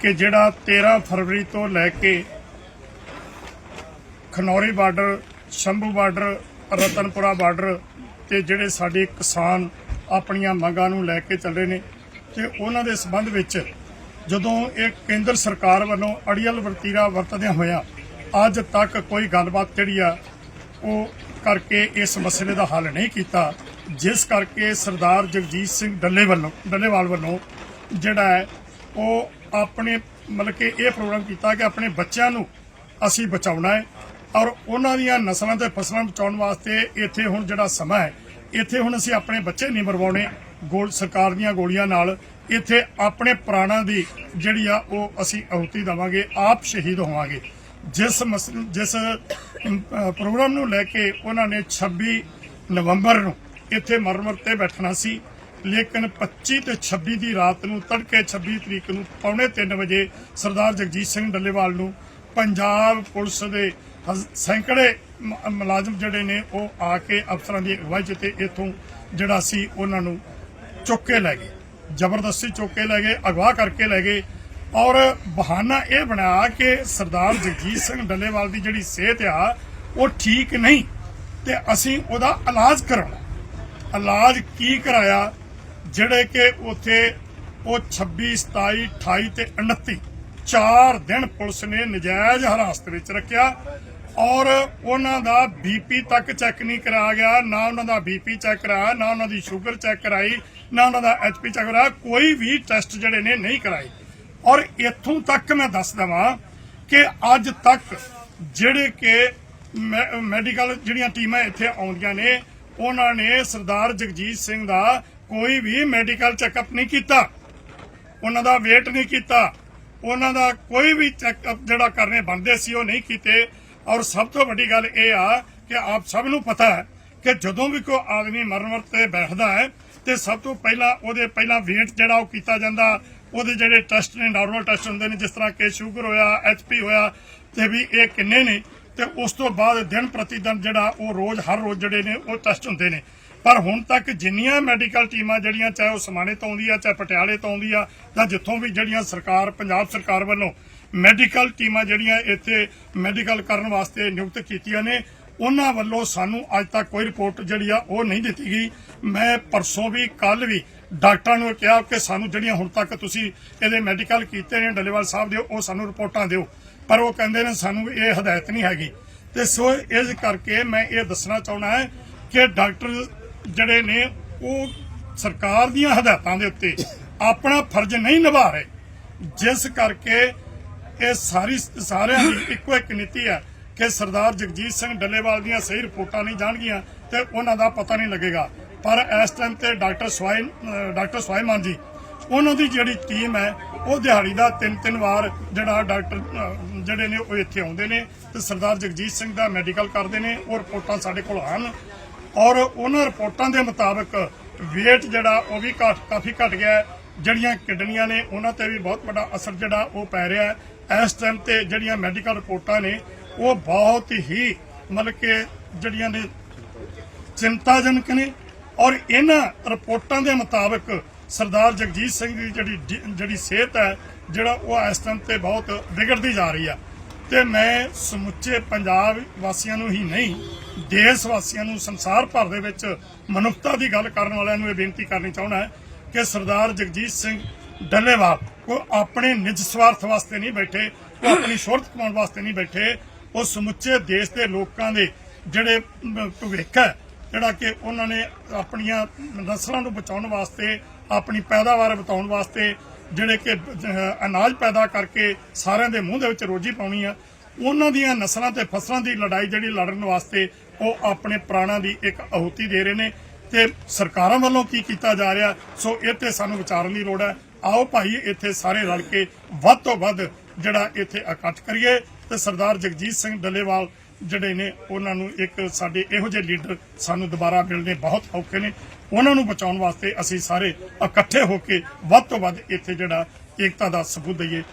ਕਿ ਜਿਹੜਾ 13 ਫਰਵਰੀ ਤੋਂ ਲੈ ਕੇ Khanauri border, Shambhu border, Ratanpura border ਤੇ ਜਿਹੜੇ ਸਾਡੇ ਕਿਸਾਨ ਆਪਣੀਆਂ ਮੰਗਾਂ ਨੂੰ ਲੈ ਕੇ ਚੱਲੇ ਨੇ ਤੇ ਉਹਨਾਂ ਦੇ ਸੰਬੰਧ ਵਿੱਚ ਜਦੋਂ ਇਹ ਕੇਂਦਰ ਸਰਕਾਰ ਵੱਲੋਂ ਅੜੀਅਲ ਵਰਤੀਰਾ ਵਰਤਦਿਆਂ ਹੋਇਆ ਅੱਜ ਤੱਕ ਕੋਈ ਗੱਲਬਾਤ ਜਿਹੜੀ ਆ ਉਹ ਕਰਕੇ ਇਸ ਮਸਲੇ ਦਾ ਹੱਲ ਨਹੀਂ ਕੀਤਾ, ਜਿਸ ਕਰਕੇ ਸਰਦਾਰ ਜਗਜੀਤ ਸਿੰਘ ਡੱਲੇ ਵੱਲੋਂ ਡੱਲੇਵਾਲ ਵੱਲੋਂ ਜਿਹੜਾ ਹੈ ਉਹ ਆਪਣੇ ਮਤਲਬ ਕਿ ਇਹ ਪ੍ਰੋਗਰਾਮ ਕੀਤਾ ਕਿ ਆਪਣੇ ਬੱਚਿਆਂ ਨੂੰ ਅਸੀਂ ਬਚਾਉਣਾ ਹੈ ਔਰ ਉਹਨਾਂ ਦੀਆਂ ਨਸਲਾਂ ਤੇ ਫਸਲਾਂ ਬਚਾਉਣ ਵਾਸਤੇ ਇੱਥੇ ਹੁਣ ਜਿਹੜਾ ਸਮਾਂ ਹੈ, ਇੱਥੇ ਹੁਣ ਅਸੀਂ ਆਪਣੇ ਬੱਚੇ ਨਹੀਂ ਮਰਵਾਉਣੇ। ਗੋਲ ਸਰਕਾਰ ਦੀਆਂ ਗੋਲੀਆਂ ਨਾਲ ਇੱਥੇ ਆਪਣੇ ਪ੍ਰਾਣਾਂ ਦੀ ਜਿਹੜੀ ਆ ਉਹ ਅਸੀਂ ਆਹੁਤੀ ਦੇਵਾਂਗੇ, ਆਪ ਸ਼ਹੀਦ ਹੋਵਾਂਗੇ। ਜਿਸ ਮਸ- ਜਿਸ ਪ੍ਰੋਗਰਾਮ ਨੂੰ ਲੈ ਕੇ ਉਹਨਾਂ ਨੇ 26 ਨਵੰਬਰ ਨੂੰ ਇੱਥੇ ਮਰਮਰ ਤੇ ਬੈਠਣਾ ਸੀ। ਲੇਕਿਨ 25 ਤੇ 26 ਦੀ ਰਾਤ ਨੂੰ, ਤੜਕੇ 26 ਤਰੀਕ ਨੂੰ ਪੌਣੇ 3 ਵਜੇ ਸਰਦਾਰ ਜਗਜੀਤ ਸਿੰਘ ਡੱਲੇਵਾਲ ਨੂੰ ਪੰਜਾਬ ਪੁਲਿਸ ਦੇ ਹਜ਼- ਸੈਂਕੜੇ ਮੁਲਾਜ਼ਮ ਜਿਹੜੇ ਨੇ, ਉਹ ਆ ਕੇ ਅਫਸਰਾਂ ਦੀ ਅਗਵਾਈ 'ਚ ਤੇ ਇੱਥੋਂ ਜਿਹੜਾ ਸੀ ਉਹਨਾਂ ਨੂੰ ਚੁੱਕ ਕੇ ਲੈ ਗਏ। ਜ਼ਬਰਦਸਤੀ ਚੁੱਕ ਕੇ ਲੈ ਗਏ, ਅਗਵਾ ਕਰਕੇ ਲੈ ਗਏ ਔਰ ਬਹਾਨਾ ਇਹ ਬਣਾਇਆ ਕਿ ਸਰਦਾਰ ਜਗਜੀਤ ਸਿੰਘ ਡੱਲੇਵਾਲ ਦੀ ਜਿਹੜੀ ਸਿਹਤ ਆ, ਉਹ ਠੀਕ ਨਹੀਂ ਤੇ ਅਸੀਂ ਉਹਦਾ ਇਲਾਜ ਕਰਾਉਣਾ। ਇਲਾਜ ਕੀ ਕਰਾਇਆ? ਜਿਹੜੇ ਕਿ ਉੱਥੇ ਉਹ 26 27 28 ਤੇ 29 ਚਾਰ ਦਿਨ ਪੁਲਿਸ ਨੇ ਨਜਾਇਜ਼ ਹਿਰਾਸਤ ਵਿੱਚ ਰੱਖਿਆ ਔਰ ਉਹਨਾਂ ਦਾ ਬੀਪੀ ਤੱਕ ਚੈੱਕ ਨਹੀਂ ਕਰਾਇਆ ਗਿਆ, ਨਾ ਉਹਨਾਂ ਦਾ ਬੀਪੀ ਚੈੱਕ ਕਰਾਇਆ, ਨਾ ਉਹਨਾਂ ਦੀ ਸ਼ੂਗਰ ਚੈੱਕ ਕਰਾਈ, ਨਾ ਉਹਨਾਂ ਦਾ ਐਚਪੀ ਚੈੱਕ ਕਰਾਇਆ, ਕੋਈ ਵੀ ਟੈਸਟ ਜਿਹੜੇ ਨੇ ਨਹੀਂ ਕਰਾਏ। ਔਰ ਇੱਥੋਂ ਤੱਕ ਮੈਂ ਦੱਸ ਦਵਾਂ ਕਿ ਅੱਜ ਤੱਕ ਜਿਹੜੇ ਕਿ ਮੈ- ਮੈਡੀਕਲ ਜਿਹੜੀਆਂ ਟੀਮਾਂ ਇੱਥੇ ਆਉਂਦੀਆਂ ਨੇ, ਉਹਨਾਂ ਨੇ ਸਰਦਾਰ ਜਗਜੀਤ ਸਿੰਘ ਦਾ ਕੋਈ ਵੀ ਮੈਡੀਕਲ ਚੈੱਕਅਪ ਨਹੀਂ ਕੀਤਾ। ਉਹਨਾਂ ਦਾ ਵੇਟ ਨਹੀਂ ਕੀਤਾ। ਉਹਨਾਂ ਦਾ ਕੋਈ ਵੀ ਚੈੱਕਅਪ ਜਿਹੜਾ ਕਰਨੇ ਬਣਦੇ ਸੀ, ਉਹ ਨਹੀਂ ਕੀਤੇ। ਔਰ ਸਭ ਤੋਂ ਵੱਡੀ ਗੱਲ ਇਹ ਆ ਕਿ ਆਪ ਸਭ ਨੂੰ ਪਤਾ ਹੈ ਕਿ ਜਦੋਂ ਵੀ ਕੋਈ ਆਦਮੀ ਮਰਨ ਵਰਤ ਬੈਠਦਾ ਹੈ, ਤੇ ਸਭ ਤੋਂ ਪਹਿਲਾਂ ਉਹਦੇ ਪਹਿਲਾਂ ਵੇਟ ਜਿਹੜਾ ਉਹ ਕੀਤਾ ਜਾਂਦਾ। ਉਹਦੇ ਜਿਹੜੇ ਟੈਸਟ ਨੇ ਨਾਰਮਲ ਟੈਸਟ ਹੁੰਦੇ ਨੇ, ਜਿਸ ਤਰ੍ਹਾਂ ਕਿ ਸ਼ੂਗਰ ਹੋਇਆ ਐਚਪੀ ਹੋਇਆ, ਤੇ ਵੀ ਇਹ ਕਿੰਨੇ ਨੇ। ਤੇ ਉਸ ਤੋਂ ਬਾਅਦ ਦਿਨ ਪ੍ਰਤੀ ਦਿਨ ਜਿਹੜਾ ਉਹ ਰੋਜ਼, ਹਰ ਰੋਜ਼ ਜਿਹੜੇ ਨੇ ਉਹ ਟੈਸਟ ਹੁੰਦੇ ਨੇ। ਪਰ ਹੁਣ ਤੱਕ ਜਿੰਨੀਆਂ ਮੈਡੀਕਲ ਟੀਮਾਂ ਜਿਹੜੀਆਂ ਚਾਹੇ ਉਹ ਸਮਾਣੇ ਤੋਂ ਆਉਂਦੀ ਆ, ਚਾਹੇ ਪਟਿਆਲੇ ਤੋਂ ਆਉਂਦੀ ਆ, ਜਾਂ ਜਿੱਥੋਂ ਵੀ ਜਿਹੜੀਆਂ ਸਰਕਾਰ, ਪੰਜਾਬ ਸਰਕਾਰ ਵੱਲੋਂ ਮੈਡੀਕਲ ਟੀਮਾਂ ਜਿਹੜੀਆਂ ਇੱਥੇ ਮੈਡੀਕਲ ਕਰਨ ਵਾਸਤੇ ਨਿਯੁਕਤ ਕੀਤੀਆਂ ਨੇ, ਉਹਨਾਂ ਵੱਲੋਂ ਸਾਨੂੰ ਅੱਜ ਤੱਕ ਕੋਈ ਰਿਪੋਰਟ ਜਿਹੜੀ ਆ ਉਹ ਨਹੀਂ ਦਿੱਤੀ ਗਈ। ਮੈਂ ਪਰਸੋਂ ਵੀ ਕੱਲ ਵੀ ਡਾਕਟਰਾਂ ਨੂੰ ਕਿਹਾ ਕਿ ਸਾਨੂੰ ਜਿਹੜੀਆਂ ਹੁਣ ਤੱਕ ਤੁਸੀਂ ਇਹਦੇ ਮੈਡੀਕਲ ਕੀਤੇ ਨੇ, ਡੱਲੇਵਾਲ ਸਾਹਿਬ ਦੇ, ਉਹ ਸਾਨੂੰ ਰਿਪੋਰਟਾਂ ਦਿਓ। ਪਰ ਉਹ ਕਹਿੰਦੇ ਨੇ ਸਾਨੂੰ ਇਹ ਹਦਾਇਤ ਨਹੀਂ ਹੈਗੀ। ਤੇ ਸੋ ਇਸ ਕਰਕੇ ਮੈਂ ਇਹ ਦੱਸਣਾ ਚਾਹੁੰਦਾ ਹੈ ਕਿ ਡਾਕਟਰ ਜਿਹੜੇ ਨੇ, ਉਹ ਸਰਕਾਰ ਦੀਆਂ ਹਦਾਇਤਾਂ ਦੇ ਉੱਤੇ ਆਪਣਾ ਫਰਜ਼ ਨਹੀਂ ਨਿਭਾ ਰਹੇ। ਜਿਸ ਕਰਕੇ ਇਹ ਸਾਰੀ, ਸਾਰਿਆਂ ਦੀ ਇੱਕੋ ਇੱਕ ਨੀਤੀ ਹੈ ਕਿ ਸਰਦਾਰ ਜਗਜੀਤ ਸਿੰਘ ਡੱਲੇਵਾਲ ਦੀਆਂ ਸਹੀ ਰਿਪੋਰਟਾਂ ਨਹੀਂ ਜਾਣਗੀਆਂ ਤੇ ਉਹਨਾਂ ਦਾ ਪਤਾ ਨਹੀਂ ਲੱਗੇਗਾ। ਪਰ ਇਸ ਟਾਈਮ ਤੇ ਡਾਕਟਰ ਸਵਾਈ, ਅਹ ਡਾਕਟਰ ਸਵਾਈਮਾਨ ਜੀ ਉਹਨਾਂ ਦੀ ਜਿਹੜੀ ਟੀਮ ਹੈ, ਉਹ ਦਿਹਾੜੀ ਦਾ ਤਿੰਨ ਤਿੰਨ ਵਾਰ ਜਿਹੜਾ ਡਾਕਟਰ ਜਿਹੜੇ ਨੇ ਉਹ ਇੱਥੇ ਆਉਂਦੇ ਨੇ ਤੇ ਸਰਦਾਰ ਜਗਜੀਤ ਸਿੰਘ ਦਾ ਮੈਡੀਕਲ ਕਰਦੇ ਨੇ, ਉਹ ਰਿਪੋਰਟਾਂ ਸਾਡੇ ਕੋਲ ਹਨ ਔਰ ਉਹਨਾਂ ਰਿਪੋਰਟਾਂ ਦੇ ਮੁਤਾਬਕ weight ਜਿਹੜਾ, ਉਹ ਵੀ ਘੱਟ, ਕਾਫੀ ਘਟ ਗਿਆ ਜਿਹੜੀਆਂ ਕਿਡਨੀਆਂ ਨੇ, ਉਹਨਾਂ ਤੇ ਵੀ ਬਹੁਤ ਵੱਡਾ ਅਸਰ ਜਿਹੜਾ, ਉਹ ਪੈ ਰਿਹਾ ਹੈ। ਇਸ ਟਾਈਮ ਤੇ ਜਿਹੜੀਆਂ ਮੈਡੀਕਲ ਰਿਪੋਰਟਾਂ ਨੇ, ਉਹ ਬਹੁਤ ਹੀ ਮਤਲਬ ਕਿ ਜਿਹੜੀਆਂ ਨੇ ਚਿੰਤਾਜਨਕ ਨੇ। ਔਰ ਇਹਨਾਂ ਰਿਪੋਰਟਾਂ ਦੇ ਮੁਤਾਬਕ ਸਰਦਾਰ ਜਗਜੀਤ ਸਿੰਘ ਦੀ ਜਿਹੜੀ ਜਿਹੜੀ ਸਿਹਤ ਹੈ, ਜਿਹੜਾ ਉਹ ਇਸ ਟਾਈਮ ਤੇ ਬਹੁਤ ਵਿਗੜਦੀ ਜਾ ਰਹੀ ਆ ਤੇ ਮੈਂ ਸਮੁੱਚੇ ਪੰਜਾਬ ਵਾਸੀਆਂ ਨੂੰ ਹੀ ਨਹੀਂ, ਦੇਸ਼ ਵਾਸੀਆਂ ਨੂੰ ਸੰਸਾਰ ਭਰ ਦੇ ਵਿੱਚ ਮਨੁੱਖਤਾ ਦੀ ਗੱਲ ਕਰਨ ਵਾਲਿਆਂ ਨੂੰ ਇਹ ਬੇਨਤੀ ਕਰਨੀ ਚਾਹੁੰਦਾ ਹੈ ਕਿ ਸਰਦਾਰ ਜਗਜੀਤ ਸਿੰਘ ਡੱਲੇਵਾਲ, ਉਹ ਆਪਣੇ ਨਿੱਜ ਸਵਾਰਥ ਵਾਸਤੇ ਨਹੀਂ ਬੈਠੇ, ਉਹ ਆਪਣੀ ਸ਼ੋਹਰਤ ਕਮਾਉਣ ਵਾਸਤੇ ਨਹੀਂ ਬੈਠੇ, ਉਹ ਸਮੁੱਚੇ ਦੇਸ਼ ਦੇ ਲੋਕਾਂ ਦੇ ਜਿਹੜੇ ਭਵਿੱਖ ਹੈ ਜਿਹੜਾ ਕਿ ਉਹਨਾਂ ਨੇ ਆਪਣੀਆਂ ਨਸਲਾਂ ਨੂੰ ਬਚਾਉਣ ਵਾਸਤੇ, ਆਪਣੀ ਪੈਦਾਵਾਰ ਬਤਾਉਣ ਵਾਸਤੇ ਜਿਹੜੇ ਕਿ ਅਨਾਜ ਪੈਦਾ ਕਰਕੇ ਸਾਰਿਆਂ ਦੇ ਮੂੰਹ ਦੇ ਵਿੱਚ ਰੋਜੀ ਪਾਉਣੀ ਆ। ਉਹਨਾਂ ਦੀਆਂ ਨਸਲਾਂ ਤੇ ਫਸਲਾਂ ਦੀ ਲੜਾਈ ਜਿਹੜੀ ਲੜਨ ਵਾਸਤੇ ਉਹ ਆਪਣੇ ਪ੍ਰਾਣਾਂ ਦੀ ਇੱਕ ਆਹੂਤੀ ਦੇ ਰਹੇ ਨੇ ਤੇ ਸਰਕਾਰਾਂ ਵੱਲੋਂ ਕੀ ਕੀਤਾ ਜਾ ਰਿਹਾ, ਸੋ ਇਹ ਤੇ ਸਾਨੂੰ ਵਿਚਾਰਨ ਦੀ ਲੋੜ ਹੈ। ਆਓ ਭਾਈ, ਇੱਥੇ ਸਾਰੇ ਰਲ ਕੇ ਵੱਧ ਤੋਂ ਵੱਧ ਜਿਹੜਾ ਇੱਥੇ ਇਕੱਠ ਕਰੀਏ ਤੇ ਸਰਦਾਰ ਜਗਜੀਤ ਸਿੰਘ ਡੱਲੇਵਾਲ ਜਿਹੜੇ ਨੇ, ਉਹਨਾਂ ਨੂੰ ਇੱਕ ਸਾਡੇ ਇਹੋ ਜਿਹੇ ਲੀਡਰ ਸਾਨੂੰ ਦੁਬਾਰਾ ਮਿਲਣੇ ਬਹੁਤ ਔਖੇ ਨੇ। ਉਹਨਾਂ ਨੂੰ ਬਚਾਉਣ ਵਾਸਤੇ ਅਸੀਂ ਸਾਰੇ ਇਕੱਠੇ ਹੋ ਕੇ ਵੱਧ ਤੋਂ ਵੱਧ ਇੱਥੇ ਜਿਹੜਾ ਏਕਤਾ ਦਾ ਸਬੂਤ ਦਈਏ।